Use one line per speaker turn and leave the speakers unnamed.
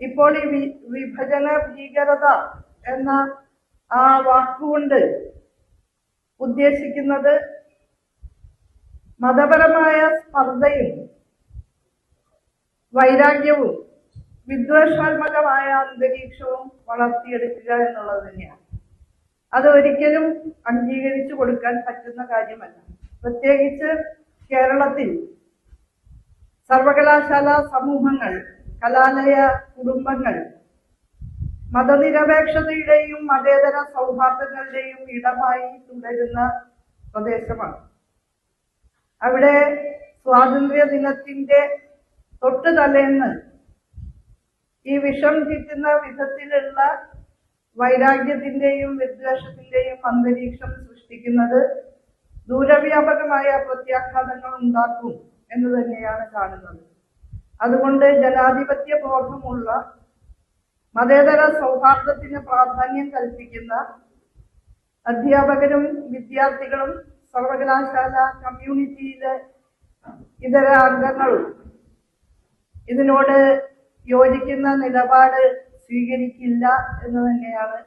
ഇപ്പോൾ ഈ വിഭജന ഭീകരത എന്ന ആ വാക്കുകൊണ്ട് ഉദ്ദേശിക്കുന്നത് മതപരമായ സ്പർദ്ധയും വൈരാഗ്യവും വിദ്വേഷാത്മകമായ അന്തരീക്ഷവും വളർത്തിയെടുക്കുക എന്നുള്ളത് തന്നെയാണ്. അത് ഒരിക്കലും അംഗീകരിച്ചു കൊടുക്കാൻ പറ്റുന്ന കാര്യമല്ല. പ്രത്യേകിച്ച് കേരളത്തിൽ സർവകലാശാല സമൂഹങ്ങൾ കലാലയ കുടുംബങ്ങൾ മതനിരപേക്ഷതയുടെയും മതേതര സൗഹാർദ്ദങ്ങളുടെയും ഇടമായി തുടരുന്ന പ്രദേശമാണ്. അവിടെ സ്വാതന്ത്ര്യ ദിനത്തിന്റെ തൊട്ട് തലേന്ന് ഈ വിഷം ചിറ്റുന്ന വിധത്തിലുള്ള വൈരാഗ്യത്തിന്റെയും വിദ്വേഷത്തിന്റെയും അന്തരീക്ഷം സൃഷ്ടിക്കുന്നത് ദൂരവ്യാപകമായ പ്രത്യാഘാതങ്ങൾ ഉണ്ടാക്കും എന്ന് തന്നെയാണ് കാണുന്നത്. അതുകൊണ്ട് ജനാധിപത്യ ബോധമുള്ള മതേതര സൗഹാർദ്ദത്തിന് പ്രാധാന്യം കൽപ്പിക്കുന്ന അധ്യാപകരും വിദ്യാർത്ഥികളും സർവകലാശാല കമ്മ്യൂണിറ്റിയിലെ ഇതര അംഗങ്ങളും ഇതിനോട് യോജിക്കുന്ന നിലപാട് സ്വീകരിക്കില്ല എന്ന് തന്നെയാണ്